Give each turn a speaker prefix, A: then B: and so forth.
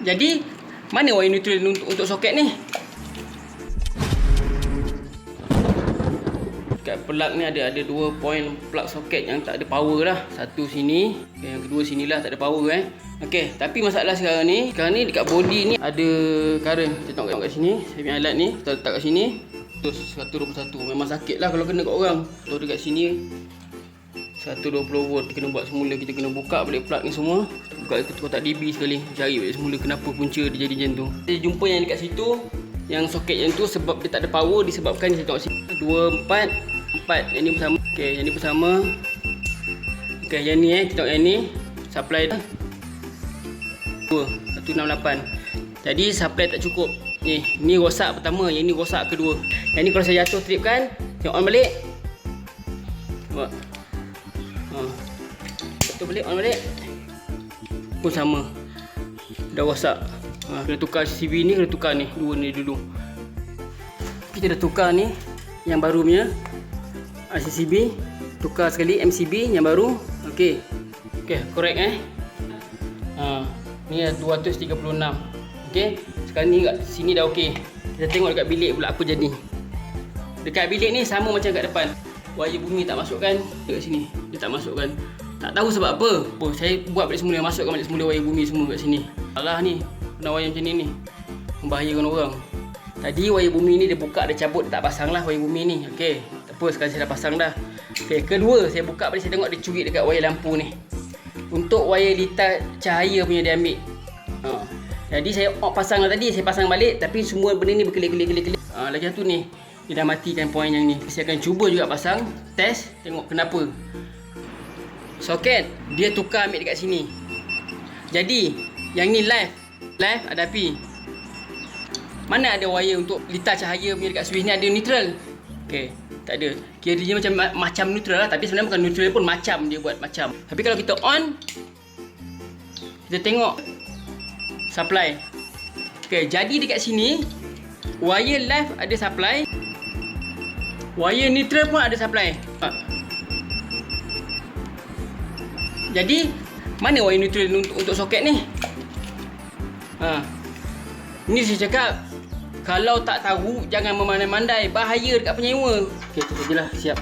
A: Jadi mana wire neutral untuk, untuk soket ni? Kat plug ni ada ada dua point plug soket yang tak ada power lah. Satu sini, yang kedua sini lah tak ada power eh. Okey, tapi masalah sekarang ni, sekarang ni dekat body ni ada current. Kita tengok kat sini, saya punya alat ni, kita letak kat sini. Terus 121. Memang sakit lah kalau kena kat orang. So dekat sini 120 volt kita kena buat semula kita kena buka balik plug ni semua. Buka kotak DB sekali cari balik semula kenapa punca dia jadi macam tu. Kita jumpa yang dekat situ yang soket yang tu sebab dia tak ada power disebabkan saya tengok sini 2 4 4 yang ni bersama. Okey yang ni bersama. Okey yang ni eh kita tengok yang ni. Supply dah 2 168 jadi supply tak cukup. Ni ni rosak pertama yang ni rosak kedua. Yang ni kalau saya jatuh trip kan tengok on balik. Nampak? Betul balik, on balik. Pun sama. Dah rosak. Ha, kena tukar CCTV ni, kena tukar ni. Dua ni dulu. Kita dah tukar ni. Yang baru punya. RCCB. Tukar sekali MCB yang baru. Okey. Okey, correct eh. Ha, ni dah 236. Okey. Sekarang ni kat sini dah okey. Kita tengok dekat bilik pula apa jadi. Dekat bilik ni sama macam kat depan wire bumi tak masukkan dekat sini. Dia tak masukkan. Tak tahu sebab apa. Oh, saya buat balik semula masukkan balik semula wire bumi semua kat sini. Salah ni kena wire macam ni ni. Membahayakan orang. Tadi wire bumi ni dia buka dia cabut tak pasang lah wire bumi ni. Ok. Tak apa sekarang saya dah pasang dah. Ok kedua saya buka balik saya tengok dia curi dekat wire lampu ni. Untuk wire litar cahaya punya dia ambil. Ha. jadi saya pasang lah tadi saya pasang balik tapi semua benda ni berkelip-kelip-kelip ha, lagi satu ni dia dah matikan poin yang ni. Saya akan cuba juga pasang test tengok kenapa. Soket dia tukar ambil dekat sini. Jadi yang ni live live ada api. Mana ada wire untuk litar cahaya punya dekat switch ni? Ada neutral. Ok tak ada. Kira dia macam macam neutral lah tapi sebenarnya bukan neutral pun macam dia buat macam. Tapi kalau kita on kita tengok supply. Ok jadi dekat sini wire live ada supply Wire neutral pun ada supply. Jadi mana wire neutral untuk, untuk soket ni? Ha. Ni saya cakap kalau tak tahu jangan memandai-mandai bahaya dekat penyewa. Okey, tu sajalah siap.